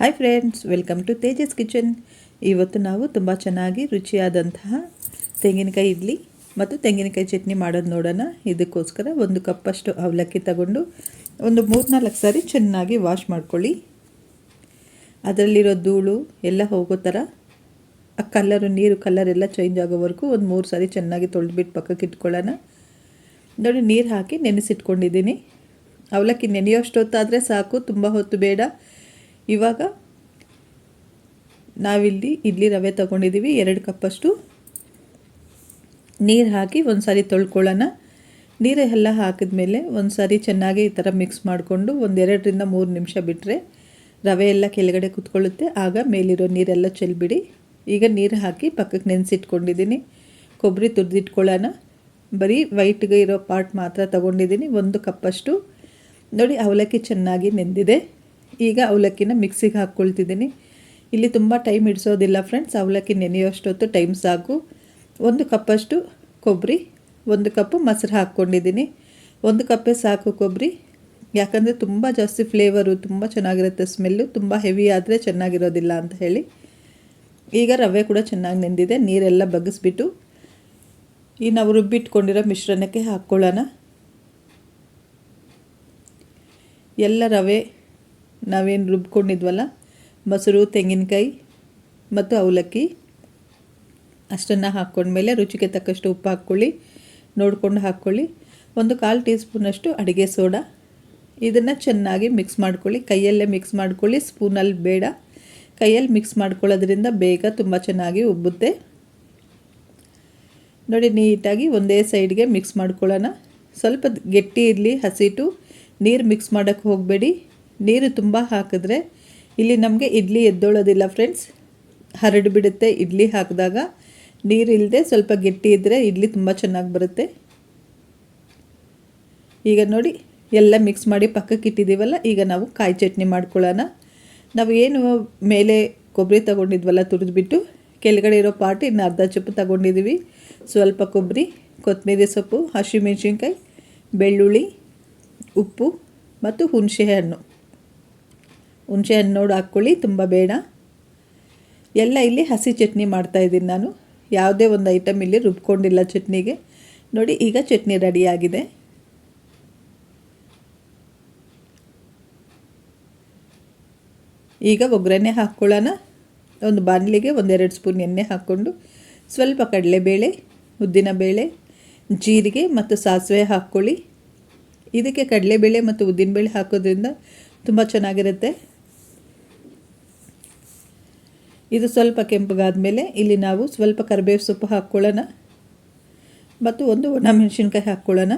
Hi friends welcome to Tejas kitchen ಇವತ್ತು ನಾವು ತುಂಬ ಚೆನ್ನಾಗಿ ರುಚಿಯಾದಂತಹ ತೆಂಗಿನಕಾಯಿ ಇಡ್ಲಿ ಮತ್ತು ತೆಂಗಿನಕಾಯಿ ಚಟ್ನಿ ಮಾಡೋದು ನೋಡೋಣ. ಇದಕ್ಕೋಸ್ಕರ ಒಂದು ಕಪ್ಪಷ್ಟು ಅವಲಕ್ಕಿ ತಗೊಂಡು ಒಂದು ಮೂರ್ನಾಲ್ಕು ಸಾರಿ ಚೆನ್ನಾಗಿ ವಾಶ್ ಮಾಡ್ಕೊಳ್ಳಿ. ಅದರಲ್ಲಿರೋ ಧೂಳು ಎಲ್ಲ ಹೋಗೋ ಥರ, ಆ ಕಲ್ಲರು ನೀರು ಕಲ್ಲರ್ ಎಲ್ಲ ಚೇಂಜ್ ಆಗೋವರೆಗೂ ಒಂದು ಮೂರು ಸಾರಿ ಚೆನ್ನಾಗಿ ತೊಳೆದ್ಬಿಟ್ಟು ಪಕ್ಕಕ್ಕೆ ಇಟ್ಕೊಳ್ಳೋಣ. ನೋಡಿ, ನೀರು ಹಾಕಿ ನೆನೆಸಿಟ್ಕೊಂಡಿದ್ದೀನಿ. ಅವಲಕ್ಕಿ ನೆನೆಯೋಷ್ಟೊತ್ತಾದರೆ ಸಾಕು, ತುಂಬ ಹೊತ್ತು ಬೇಡ. ಇವಾಗ ನಾವಿಲ್ಲಿ ಇಡ್ಲಿ ರವೆ ತಗೊಂಡಿದ್ದೀವಿ, ಎರಡು ಕಪ್ಪಷ್ಟು ನೀರು ಹಾಕಿ ಒಂದು ಸಾರಿ ತೊಳ್ಕೊಳ್ಳೋಣ. ನೀರು ಎಲ್ಲ ಹಾಕಿದ್ಮೇಲೆ ಒಂದು ಸಾರಿ ಚೆನ್ನಾಗಿ ಈ ಥರ ಮಿಕ್ಸ್ ಮಾಡಿಕೊಂಡು ಒಂದೆರಡರಿಂದ ಮೂರು ನಿಮಿಷ ಬಿಟ್ಟರೆ ರವೆ ಎಲ್ಲ ಕೆಳಗಡೆ ಕುತ್ಕೊಳ್ಳುತ್ತೆ. ಆಗ ಮೇಲಿರೋ ನೀರೆಲ್ಲ ಚೆಲ್ಬಿಡಿ. ಈಗ ನೀರು ಹಾಕಿ ಪಕ್ಕಕ್ಕೆ ನೆನೆಸಿಟ್ಕೊಂಡಿದ್ದೀನಿ. ಕೊಬ್ಬರಿ ತುರಿದಿಟ್ಕೊಳ್ಳೋಣ. ಬರೀ ವೈಟ್ಗೆ ಇರೋ ಪಾರ್ಟ್ ಮಾತ್ರ ತಗೊಂಡಿದ್ದೀನಿ, ಒಂದು ಕಪ್ಪಷ್ಟು. ನೋಡಿ, ಅವಲಕ್ಕಿ ಚೆನ್ನಾಗಿ ನೆಂದಿದೆ. ಈಗ ಅವಲಕ್ಕಿನ ಮಿಕ್ಸಿಗೆ ಹಾಕ್ಕೊಳ್ತಿದ್ದೀನಿ. ಇಲ್ಲಿ ತುಂಬ ಟೈಮ್ ಹಿಡಿಸೋದಿಲ್ಲ ಫ್ರೆಂಡ್ಸ್, ಅವಲಕ್ಕಿ ನೆನೆಯೋಷ್ಟೊತ್ತು ಟೈಮ್ ಸಾಕು. ಒಂದು ಕಪ್ಪಷ್ಟು ಕೊಬ್ಬರಿ, ಒಂದು ಕಪ್ಪು ಮೊಸರು ಹಾಕ್ಕೊಂಡಿದ್ದೀನಿ. ಒಂದು ಕಪ್ಪೇ ಸಾಕು ಕೊಬ್ಬರಿ. ಯಾಕಂದರೆ ತುಂಬ ಜಾಸ್ತಿ ಫ್ಲೇವರು ತುಂಬ ಚೆನ್ನಾಗಿರುತ್ತೆ ಸ್ಮೆಲ್ಲು ತುಂಬ ಹೆವಿ ಆದರೆ ಚೆನ್ನಾಗಿರೋದಿಲ್ಲ ಅಂತ ಹೇಳಿ. ಈಗ ರವೆ ಕೂಡ ಚೆನ್ನಾಗಿ ನೆಂದಿದೆ, ನೀರೆಲ್ಲ ಬಗ್ಗಿಸ್ಬಿಟ್ಟು ಈ ನಾವು ರುಬ್ಬಿಟ್ಕೊಂಡಿರೋ ಮಿಶ್ರಣಕ್ಕೆ ಹಾಕ್ಕೊಳ್ಳೋಣ. ಎಲ್ಲ ರವೆ ನಾವೇನು ರುಬ್ಕೊಂಡಿದ್ವಲ್ಲ? ಮೊಸರು, ತೆಂಗಿನಕಾಯಿ ಮತ್ತು ಅವಲಕ್ಕಿ. ಅಷ್ಟನ್ನು ಹಾಕ್ಕೊಂಡ್ಮೇಲೆ ರುಚಿಗೆ ತಕ್ಕಷ್ಟು ಉಪ್ಪು ಹಾಕ್ಕೊಳ್ಳಿ. ನೋಡಿಕೊಂಡು ಹಾಕ್ಕೊಳ್ಳಿ. ಒಂದು ಕಾಲು ಟೀ ಸ್ಪೂನಷ್ಟು ಅಡುಗೆ ಸೋಡಾ. ಇದನ್ನು ಚೆನ್ನಾಗಿ ಮಿಕ್ಸ್ ಮಾಡ್ಕೊಳ್ಳಿ. ಕೈಯಲ್ಲೇ ಮಿಕ್ಸ್ ಮಾಡ್ಕೊಳ್ಳಿ. ಸ್ಪೂನಲ್ಲಿ ಬೇಡ. ಕೈಯಲ್ಲಿ ಮಿಕ್ಸ್ ಮಾಡ್ಕೊಳ್ಳೋದ್ರಿಂದ ಬೇಗ ತುಂಬ ಚೆನ್ನಾಗಿ ಉಬ್ಬುತ್ತೆ. ನೋಡಿ, ನೀಟಾಗಿ ಒಂದೇ ಸೈಡ್ಗೆ ಮಿಕ್ಸ್ ಮಾಡ್ಕೊಳ್ಳೋಣ. ಸ್ವಲ್ಪ ಗಟ್ಟಿ ಇರಲಿ ಹಸಿಟ್ಟು ನೀರು ಮಿಕ್ಸ್ ಮಾಡೋಕ್ಕೆ ಹೋಗಬೇಡಿ. ನೀರು ತುಂಬ ಹಾಕಿದ್ರೆ ಇಲ್ಲಿ ನಮಗೆ ಇಡ್ಲಿ ಎದ್ದೋಳೋದಿಲ್ಲ ಫ್ರೆಂಡ್ಸ್ ಹರಡು ಬಿಡುತ್ತೆ ಇಡ್ಲಿ ಹಾಕಿದಾಗ. ನೀರು ಇಲ್ಲದೆ ಸ್ವಲ್ಪ ಗಟ್ಟಿ ಇದ್ದರೆ ಇಡ್ಲಿ ತುಂಬ ಚೆನ್ನಾಗಿ ಬರುತ್ತೆ. ಈಗ ನೋಡಿ, ಎಲ್ಲ ಮಿಕ್ಸ್ ಮಾಡಿ ಪಕ್ಕಕ್ಕೆ ಇಟ್ಟಿದ್ದೀವಲ್ಲ ಈಗ ನಾವು ಕಾಯಿ ಚಟ್ನಿ ಮಾಡ್ಕೊಳ್ಳೋಣ. ನಾವು ಏನು ಮೇಲೆ ಕೊಬ್ಬರಿ ತಗೊಂಡಿದ್ವಲ್ಲ ತುರಿದ್ಬಿಟ್ಟು, ಕೆಳಗಡೆ ಇರೋ ಪಾರ್ಟ್ ಇನ್ನು ಅರ್ಧ ಚಪ್ಪು ತಗೊಂಡಿದ್ದೀವಿ ಸ್ವಲ್ಪ ಕೊಬ್ಬರಿ ಕೊತ್ತಂಬರಿ ಸೊಪ್ಪು, ಹಸಿಮೆಣ್ಸಿನ್ಕಾಯಿ, ಬೆಳ್ಳುಳ್ಳಿ, ಉಪ್ಪು ಮತ್ತು ಹುಣಸೆ ಹಣ್ಣು ಹುಣಸೆ ಹಣ್ಣು ನೋಡು ಹಾಕ್ಕೊಳ್ಳಿ ತುಂಬ ಬೇಡ. ಎಲ್ಲ ಇಲ್ಲಿ ಹಸಿ ಚಟ್ನಿ ಮಾಡ್ತಾಯಿದ್ದೀನಿ ನಾನು. ಯಾವುದೇ ಒಂದು ಐಟಮ್ ಇಲ್ಲಿ ರುಬ್ಕೊಂಡಿಲ್ಲ ಚಟ್ನಿಗೆ. ನೋಡಿ, ಈಗ ಚಟ್ನಿ ರೆಡಿಯಾಗಿದೆ ಈಗ ಒಗ್ಗರಣೆ ಹಾಕ್ಕೊಳ್ಳೋಣ ಒಂದು ಬಾಣಲಿಗೆ ಒಂದೆರಡು ಸ್ಪೂನ್ ಎಣ್ಣೆ ಹಾಕ್ಕೊಂಡು, ಸ್ವಲ್ಪ ಕಡಲೆಬೇಳೆ ಉದ್ದಿನಬೇಳೆ ಜೀರಿಗೆ ಮತ್ತು ಸಾಸಿವೆ ಹಾಕ್ಕೊಳ್ಳಿ. ಇದಕ್ಕೆ ಕಡಲೆಬೇಳೆ ಮತ್ತು ಉದ್ದಿನಬೇಳೆ ಹಾಕೋದ್ರಿಂದ ತುಂಬ ಚೆನ್ನಾಗಿರುತ್ತೆ. ಇದು ಸ್ವಲ್ಪ ಕೆಂಪಗಾದ ಮೇಲೆ ಇಲ್ಲಿ ನಾವು ಸ್ವಲ್ಪ ಕರಿಬೇವು ಸೊಪ್ಪು ಹಾಕ್ಕೊಳ್ಳೋಣ. ಮತ್ತು ಒಂದು ಒಣಮೆಣಸಿನ್ಕಾಯಿ ಹಾಕ್ಕೊಳ್ಳೋಣ.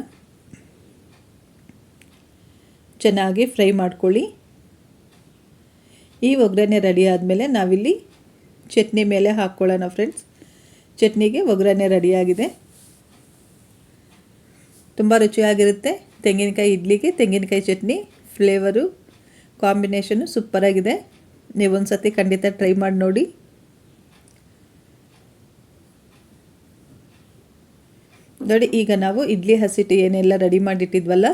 ಚೆನ್ನಾಗಿ ಫ್ರೈ ಮಾಡ್ಕೊಳ್ಳಿ. ಈ ಒಗ್ಗರಣೆ ರೆಡಿ ಆದಮೇಲೆ ನಾವಿಲ್ಲಿ ಚಟ್ನಿ ಮೇಲೆ ಹಾಕ್ಕೊಳ್ಳೋಣ ಫ್ರೆಂಡ್ಸ್. ಚಟ್ನಿಗೆ ಒಗ್ಗರಣೆ ರೆಡಿಯಾಗಿದೆ ತುಂಬ ರುಚಿಯಾಗಿರುತ್ತೆ. ತೆಂಗಿನಕಾಯಿ ಇಡ್ಲಿಗೆ ತೆಂಗಿನಕಾಯಿ ಚಟ್ನಿ, ಫ್ಲೇವರು, ಕಾಂಬಿನೇಷನು ಸೂಪರಾಗಿದೆ. ನೀವು ಸತಿ ಖಂಡಿತ ಟ್ರೈ ಮಾಡಿ ನೋಡಿ. ನೋಡಿ, ಈಗ ನಾವು ಇಡ್ಲಿ ಹಸಿಟ್ಟು ಏನೆಲ್ಲ ರೆಡಿ ಮಾಡಿಟ್ಟಿದ್ವಲ್ಲ,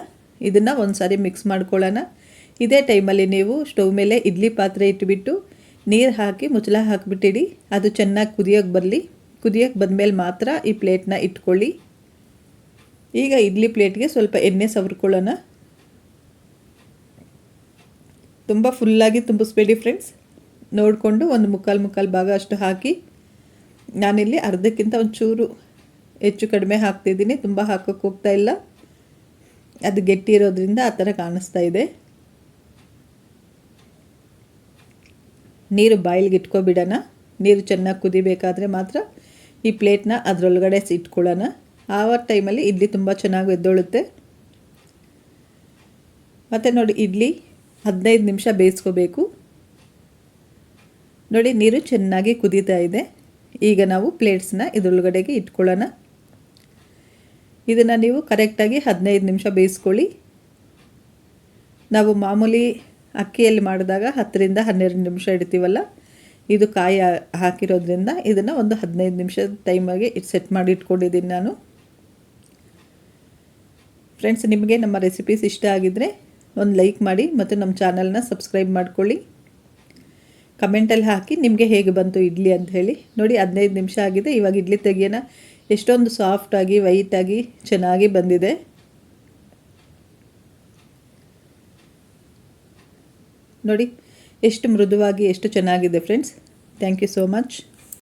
ಇದನ್ನು ಒಂದು ಸಾರಿ ಮಿಕ್ಸ್ ಮಾಡ್ಕೊಳ್ಳೋಣ. ಇದೇ ಟೈಮಲ್ಲಿ ನೀವು ಸ್ಟವ್ ಮೇಲೆ ಇಡ್ಲಿ ಪಾತ್ರೆ ಇಟ್ಬಿಟ್ಟು ನೀರು ಹಾಕಿ ಮುಚ್ಚಳ ಹಾಕಿಬಿಟ್ಟಿಡಿ. ಅದು ಚೆನ್ನಾಗಿ ಕುದಿಯೋಕೆ ಬರಲಿ. ಕುದಿಯೋಕ್ಕೆ ಬಂದಮೇಲೆ ಮಾತ್ರ ಈ ಪ್ಲೇಟ್ನ ಇಟ್ಕೊಳ್ಳಿ. ಈಗ ಇಡ್ಲಿ ಪ್ಲೇಟ್ಗೆ ಸ್ವಲ್ಪ ಎಣ್ಣೆ ಸವರ್ಕೊಳ್ಳೋಣ. ತುಂಬ ಫುಲ್ಲಾಗಿ ತುಂಬಿಸ್ಬೇಡಿ ಫ್ರೆಂಡ್ಸ್ ನೋಡಿಕೊಂಡು ಒಂದು ಮುಕ್ಕಾಲು ಮುಕ್ಕಾಲು ಭಾಗ ಅಷ್ಟು ಹಾಕಿ, ನಾನಿಲ್ಲಿ ಅರ್ಧಕ್ಕಿಂತ ಒಂಚೂರು ಚೂರು ಹೆಚ್ಚು ಕಡಿಮೆ ಹಾಕ್ತಿದ್ದೀನಿ ತುಂಬ ಹಾಕೋಕ್ಕೆ ಹೋಗ್ತಾ ಇಲ್ಲ. ಅದು ಗಟ್ಟಿ ಇರೋದ್ರಿಂದ ಆ ಥರ ಕಾಣಿಸ್ತಾ ಇದೆ. ನೀರು ಬಾಯಿಲ್ಗೆ ಇಟ್ಕೊಬಿಡೋಣ. ನೀರು ಚೆನ್ನಾಗಿ ಕುದಿಬೇಕಾದ್ರೆ ಮಾತ್ರ ಈ ಪ್ಲೇಟ್ನ ಅದರೊಳಗಡೆ ಇಟ್ಕೊಳ್ಳೋಣ. ಆವ ಟೈಮಲ್ಲಿ ಇಡ್ಲಿ ತುಂಬ ಚೆನ್ನಾಗಿ ಎದ್ದೊಳುತ್ತೆ. ಮತ್ತು ನೋಡಿ, ಇಡ್ಲಿ ಹದಿನೈದು ನಿಮಿಷ ಬೇಯಿಸ್ಕೋಬೇಕು. ನೋಡಿ, ನೀರು ಚೆನ್ನಾಗಿ ಕುದೀತಾ ಇದೆ. ಈಗ ನಾವು ಪ್ಲೇಟ್ಸ್ನ ಇದರೊಳಗಡೆಗೆ ಇಟ್ಕೊಳ್ಳೋಣ. ಇದನ್ನು ನೀವು ಕರೆಕ್ಟಾಗಿ ಹದಿನೈದು ನಿಮಿಷ ಬೇಯಿಸ್ಕೊಳ್ಳಿ. ನಾವು ಮಾಮೂಲಿ ಅಕ್ಕಿಯಲ್ಲಿ ಮಾಡಿದಾಗ ಹತ್ತರಿಂದ ಹನ್ನೆರಡು ನಿಮಿಷ ಇಡ್ತೀವಲ್ಲ? ಇದು ಕಾಯಿ ಹಾಕಿರೋದ್ರಿಂದ ಇದನ್ನು ಒಂದು ಹದಿನೈದು ನಿಮಿಷ ಟೈಮಾಗಿ ಸೆಟ್ ಮಾಡಿ ಇಟ್ಕೊಂಡಿದ್ದೀನಿ ನಾನು. ಫ್ರೆಂಡ್ಸ್ ನಿಮಗೆ ನಮ್ಮ ರೆಸಿಪೀಸ್ ಇಷ್ಟ ಆಗಿದ್ದರೆ ಒಂದು ಲೈಕ್ ಮಾಡಿ ಮತ್ತು ನಮ್ಮ ಚಾನಲ್ನ ಸಬ್ಸ್ಕ್ರೈಬ್ ಮಾಡ್ಕೊಳ್ಳಿ. ಕಮೆಂಟಲ್ಲಿ ಹಾಕಿ ನಿಮಗೆ ಹೇಗೆ ಬಂತು ಇಡ್ಲಿ ಅಂತ ಹೇಳಿ. ನೋಡಿ, ಹದಿನೈದು ನಿಮಿಷ ಆಗಿದೆ. ಇವಾಗ ಇಡ್ಲಿ ತೆಗಿಯೋಣ. ಎಷ್ಟೊಂದು ಸಾಫ್ಟಾಗಿ ವೈಟಾಗಿ ಚೆನ್ನಾಗಿ ಬಂದಿದೆ. ನೋಡಿ, ಎಷ್ಟು ಮೃದುವಾಗಿ, ಎಷ್ಟು ಚೆನ್ನಾಗಿದೆ friends thank you so much